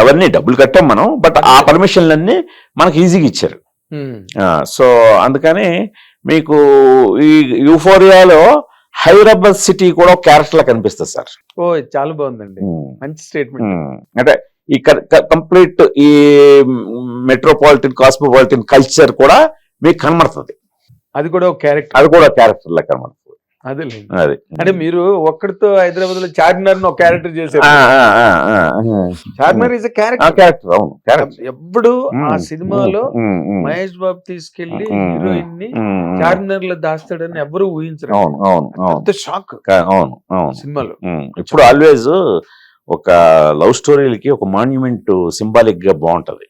అవన్నీ డబ్బులు కట్టాం మనం బట్ ఆ పర్మిషన్లన్నీ మనకి ఈజీగా ఇచ్చారు. సో అందుకని మీకు ఈ యూఫోరియాలో హైదరాబాద్ సిటీ కూడా ఒక క్యారెక్టర్ లా కనిపిస్తుంది సార్. ఓ చాలా బాగుందండి. మంచి స్టేట్మెంట్. అంటే ఈ కంప్లీట్ ఈ మెట్రోపాలిటన్ కాస్మోపాలిటన్ కల్చర్ కూడా మీకు కనబడుతుంది. అది కూడా ఒక క్యారెక్టర్. అది కూడా క్యారెక్టర్ లా కనబడుతుంది. అదే అది. అంటే మీరు ఒక్కడితో హైదరాబాద్లో చార్మినార్ ఒక క్యారెక్టర్ చేశారు. చార్మినార్ ఇస్ క్యారెక్టర్ అవును ఎప్పుడు ఆ సినిమాలో మహేష్ బాబు తీసుకెళ్ళి హీరోయిన్ని. చార్మినార్లో దాస్తాడని ఎవరు ఊహించరు. అవును అవును షాక్ అవును. అవును సినిమాలో. ఇప్పుడు ఆల్వేస్ ఒక లవ్ స్టోరీలకి ఒక మాన్యుమెంట్ సింబాలిక్గా బాగుంటది.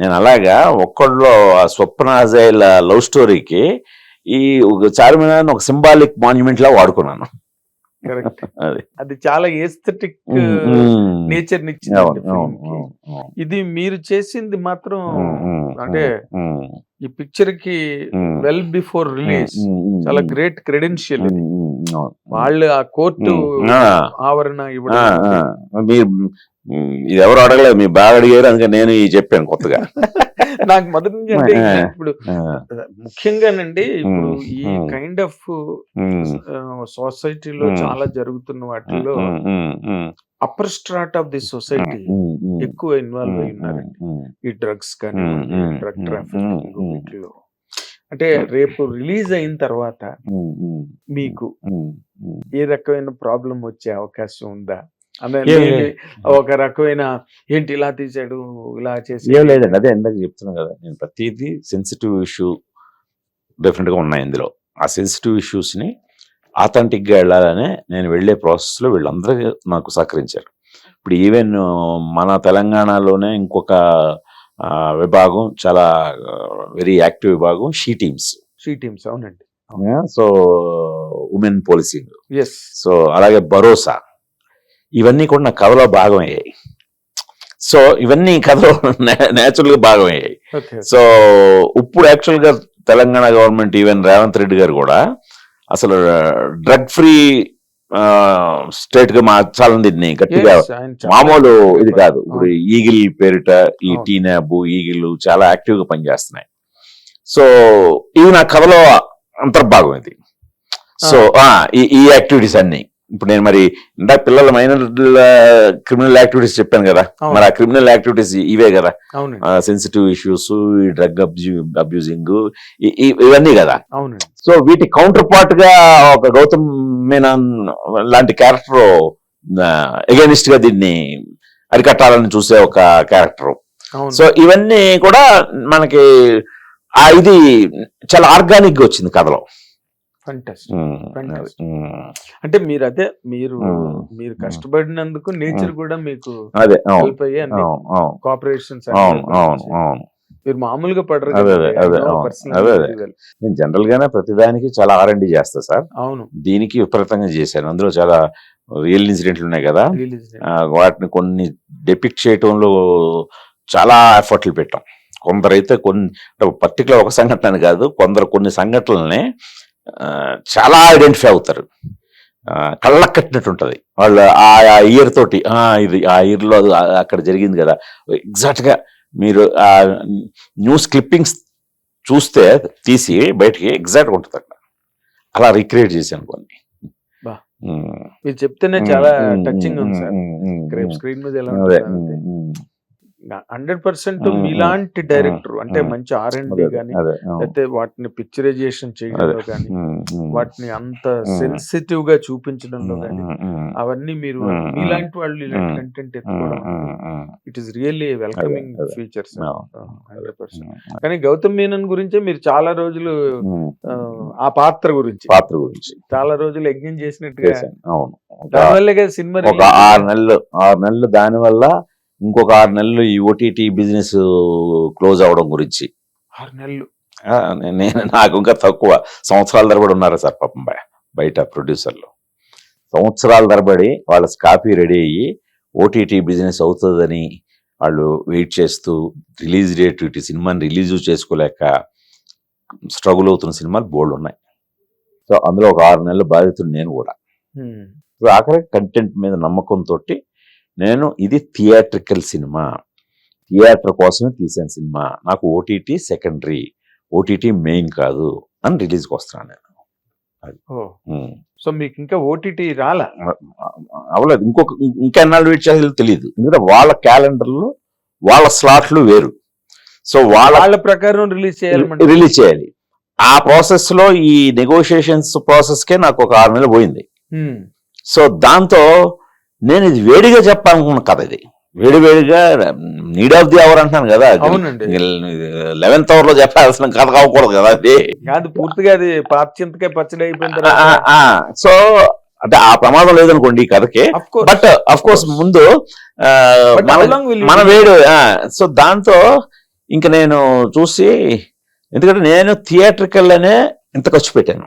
నేను అలాగా ఒక్కళ్ళలో ఆ స్వప్న అజయ్ లవ్ స్టోరీకి ఈ చార్మినార్ ఒక సింబాలిక్ మాన్యుమెంట్ లా వాడుకున్నాను కరెక్ట్ అది చాలా ఏస్థెటిక్. నేచర్ అవును. ఇది మీరు చేసింది మాత్రం అంటే ఈ పిక్చర్కి వెల్ బిఫోర్ రిలీజ్ చాలా గ్రేట్ క్రెడెన్షియల్. వాళ్ళు ఆ కోర్టు. ఆవరణ ఇవ్వడం. మీరు ఇది ఎవరు అడగలేదు మీరు బాగా అడిగారు అందుకే నేను చెప్పాను కొత్తగా నాకు మొదటి నుంచి అంటే. ఇప్పుడు ముఖ్యంగానండి ఇప్పుడు ఈ. కైండ్ ఆఫ్ సొసైటీలో. చాలా జరుగుతున్న వాటిల్లో upper strat of the society ఎక్కువ ఇన్వాల్వ్ అయి ఉమ్, ఉన్నారు ఉమ్, ఈ డ్రగ్స్ కానీ డ్రగ్ ట్రాఫికింగ్ ఉమ్, వీటిలో అంటే రేపు రిలీజ్ అయిన తర్వాత మీకు. ఏ రకమైన ప్రాబ్లం వచ్చే అవకాశం ఉందా? ఒక రకమైన ఏంటి ఇలా తీసాడు ఇలా చేసి ఏం లేదండి అదే ఇందాక చెప్తున్నాను కదా నేను ప్రతిదీ సెన్సిటివ్ ఇష్యూ డెఫినెట్గా ఉన్నాయి ఇందులో. ఆ సెన్సిటివ్ ఇష్యూస్ని ఆథెంటిక్గా వెళ్ళాలనే నేను వెళ్ళే ప్రాసెస్లో వీళ్ళందరూ నాకు సహకరించారు. ఇప్పుడు ఈవెన్ మన తెలంగాణలోనే ఇంకొక విభాగం చాలా వెరీ యాక్టివ్ విభాగం షీ టీమ్స్ షీ టీమ్స్ అవునండి. So women policing yes so అలాగే భరోసా. ఇవన్నీ కూడా నా కథలో భాగం అయ్యాయి. సో ఇవన్నీ కథలో నేచురల్గా భాగం అయ్యాయి. ఓకే. సో ఇప్పుడు యాక్చువల్గా తెలంగాణ గవర్నమెంట్ ఈవెన్ రేవంత్ రెడ్డి గారు కూడా అసలు డ్రగ్ ఫ్రీ స్టేట్గా మార్చాలని దీన్ని గట్టిగా మామూలు ఇది కాదు. ఇప్పుడు ఈగిల్ పేరిట ఈ. టీనాబ్ ఈగిల్ చాలా యాక్టివ్గా పనిచేస్తున్నాయి. సో ఇవి నా కథలో అంతర్భాగం ఇది. సో ఈ యాక్టివిటీస్ అన్ని. ఇప్పుడు నేను మరి ఇందాక పిల్లల మైనర్ క్రిమినల్ యాక్టివిటీస్ చెప్పాను కదా. మరి ఆ క్రిమినల్ యాక్టివిటీస్ ఇవే కదా. సెన్సిటివ్ ఇష్యూస్ ఈ డ్రగ్ అబ్యూజింగ్ ఇవన్నీ కదా. సో వీటి కౌంటర్ పార్ట్గా ఒక గౌతమ్ మీనన్ లాంటి క్యారెక్టర్ ఎగనిస్ట్గా దీన్ని అరికట్టాలని చూసే ఒక క్యారెక్టర్ సో ఇవన్నీ కూడా మనకి ఆ ఇది చాలా ఆర్గానిక్గా వచ్చింది కథలో. Fantastic. ఉమ్, అంటే మీరు అదే మీరు Hmm. మీరు కష్టపడినందుకు నేచర్ కూడా మీకు అదే హెల్ప్ అయ్యి కోఆపరేషన్స్ అవును అవును. అవును మీరు మామూలుగా పడరు. నేను జనరల్ గానే ప్రతిదానికి చాలా ఆర్ అండ్ చేస్తా సార్. అవును. దీనికి విపరీతంగా చేశాను. అందులో చాలా రియల్ ఇన్సిడెంట్లు ఉన్నాయి కదా. వాటిని కొన్ని డెపిక్ట్ చేయటంలో చాలా ఎఫర్ట్లు పెట్టాం. కొందరైతే కొన్ని పర్టికులర్ ఒక సంఘటన కాదు కొందరు కొన్ని సంఘటనల్ని చాలా ఐడెంటిఫై అవుతారు. కళ్ళకు కట్టినట్టు ఉంటది. వాళ్ళు ఆ ఇయర్ తోటి ఆ ఇది ఆ ఇయర్లో అది అక్కడ జరిగింది కదా. ఎగ్జాక్ట్గా మీరు ఆ న్యూస్ క్లిప్పింగ్స్ చూస్తే తీసి బయటికి ఎగ్జాక్ట్గా ఉంటుంది అక్కడ. అలా రీక్రియేట్ చేశాను కొన్ని. మీరు చెప్తేనే చాలా టచింగ్ ఉంది సార్. స్క్రీన్ మీద ఎలా హండ్రెడ్ పర్సెంట్ మీలాంటి డైరెక్టర్ అంటే. మంచి ఆర్ అండ్ బి కానీ. లేకపోతే వాటిని పిక్చరైజేషన్ చేయడంలో కానీ. వాటిని అంత. సెన్సిటివ్గా చూపించడంలో కానీ. అవన్నీ మీరు. మీలాంటి వాళ్ళు ఇలాంటి. Content ఎత్తుకోవడం. It is really welcoming. Features. Hundred percent కానీ గౌతమ్ మీనన్ గురించే మీరు చాలా రోజులు ఉమ్. ఆ, ఆ పాత్ర గురించి పాత్ర గురించి చాలా రోజులు యజ్ఞం చేసినట్టుగా అవును దానివల్లే సినిమా ఆరు. నెలలు ఆరు నెలలు దాని వల్ల ఇంకొక ఆరు నెలలు ఈ ఓటీటీ బిజినెస్ క్లోజ్ అవడం గురించి. ఆరు నెలలు. నేను నాకు ఇంకా తక్కువ. సంవత్సరాల తరబడి ఉన్నారు సార్ పాపం బయ- బయట ప్రొడ్యూసర్లు? సంవత్సరాల తరబడి వాళ్ళ కాపీ రెడీ అయ్యి ఓటీటీ బిజినెస్ అవుతుందని వాళ్ళు వెయిట్ చేస్తూ రిలీజ్ డేట్ ఇటు సినిమాని రిలీజ్ చేసుకోలేక స్ట్రగుల్ అవుతున్న సినిమాలు బోల్డ్ ఉన్నాయి. సో అందులో ఒక ఆరు నెలల బాధితుడు నేను కూడా. ఆఖరి కంటెంట్ మీద నమ్మకంతో నేను ఇది థియేట్రికల్ సినిమా. థియేటర్ కోసమే తీసాను సినిమా. నాకు ఓటీటీ సెకండరీ ఓటీటీ మెయిన్ కాదు అని రిలీజ్కి వస్తున్నాను నేను. సో మీకు ఇంకా ఓటీటీ రాలా? అవలేదు ఇంకొక ఇంకా ఎన్నాళ్ళు వెయిట్ చేయాలో తెలియదు ఎందుకంటే వాళ్ళ క్యాలెండర్లు వాళ్ళ స్లాట్లు వేరు. సో వాళ్ళ వాళ్ళ ప్రకారం రిలీజ్ చేయాలి రిలీజ్ చేయాలి. ఆ ప్రాసెస్లో ఈ నెగోషియేషన్స్ ప్రాసెస్ కే నాకు ఒక ఆరు నెలలు పోయింది. సో దాంతో నేను ఇది వేడిగా చెప్పాలనుకున్న కథ ఇది. వేడి వేడిగా నీడ్ ఆఫ్ ది అవర్ అంటున్నాను కదా. లెవెన్త్ అవర్లో చెప్పాల్సిన కథ కావకూడదు కదా అది. కాదు పూర్తిగా అది పాత చింతకాయ పచ్చడి ఆ, సో అంటే ఆ ప్రమాదం లేదనుకోండి ఈ కథకి. బట్ అఫ్ కోర్స్ ముందు మన? వేడు సో దాంతో ఇంక నేను చూసి ఎందుకంటే నేను థియేట్రికల్ అనే ఇంత ఖర్చు పెట్టాను.